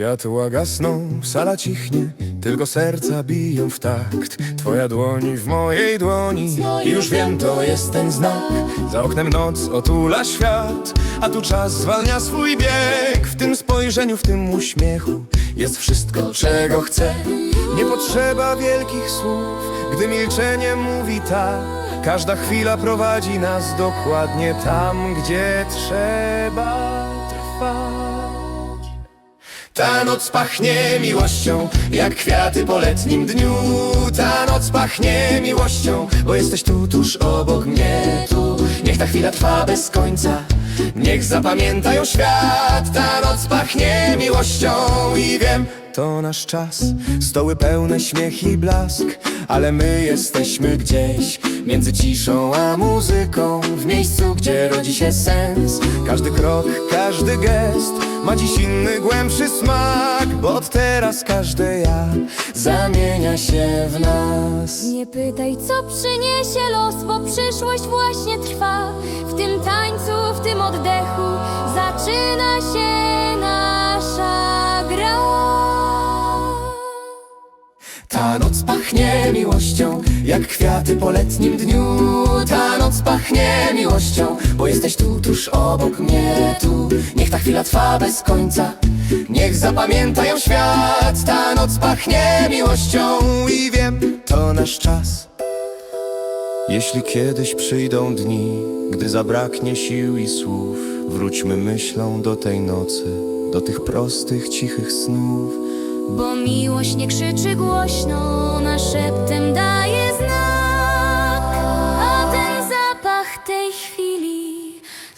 Światła gasną, sala cichnie, tylko serca biją w takt. Twoja dłoń w mojej dłoni i już wiem, to jest ten znak. Za oknem noc otula świat, a tu czas zwalnia swój bieg. W tym spojrzeniu, w tym uśmiechu jest wszystko, czego chcę. Nie potrzeba wielkich słów, gdy milczenie mówi tak. Każda chwila prowadzi nas dokładnie tam, gdzie trzeba trwać. Ta noc pachnie miłością, jak kwiaty po letnim dniu. Ta noc pachnie miłością, bo jesteś tu tuż obok mnie. Tu niech ta chwila trwa bez końca. Niech zapamiętają świat. Ta noc pachnie miłością i wiem, to nasz czas. Stoły pełne śmiech i blask, ale my jesteśmy gdzieś między ciszą a muzyką. W miejscu, gdzie rodzi się sens. Każdy krok, każdy gest ma dziś inny, głębszy smak, bo od teraz każde ja zamienia się w nas. Nie pytaj, co przyniesie los, bo przyszłość właśnie trwa. W tym tańcu, w tym oddechu zaczyna się nasza gra. Ta noc pachnie miłością, jak kwiaty po letnim dniu. Ta noc pachnie miłością, bo jesteś tu tuż obok mnie. Tu niech ta chwila trwa bez końca. Niech zapamiętają świat. Ta noc pachnie miłością i wiem, to nasz czas. Jeśli kiedyś przyjdą dni, gdy zabraknie sił i słów, wróćmy myślą do tej nocy, do tych prostych, cichych snów. Bo miłość nie krzyczy głośno,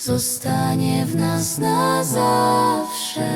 zostanie w nas na zawsze.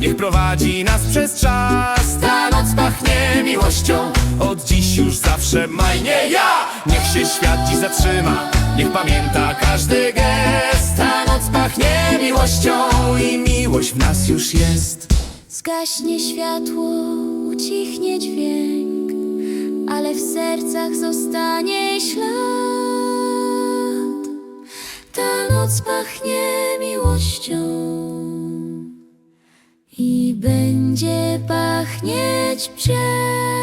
Niech prowadzi nas przez czas. Ta noc pachnie miłością, od dziś już zawsze majnie ja. Niech się świat dziś zatrzyma, niech pamięta każdy gest. Ta noc pachnie miłością i miłość w nas już jest. Zgaśnie światło, ucichnie dźwięk, ale w sercach zostanie ślad. Ta noc pachnie miłością i będzie pachnieć wciąż.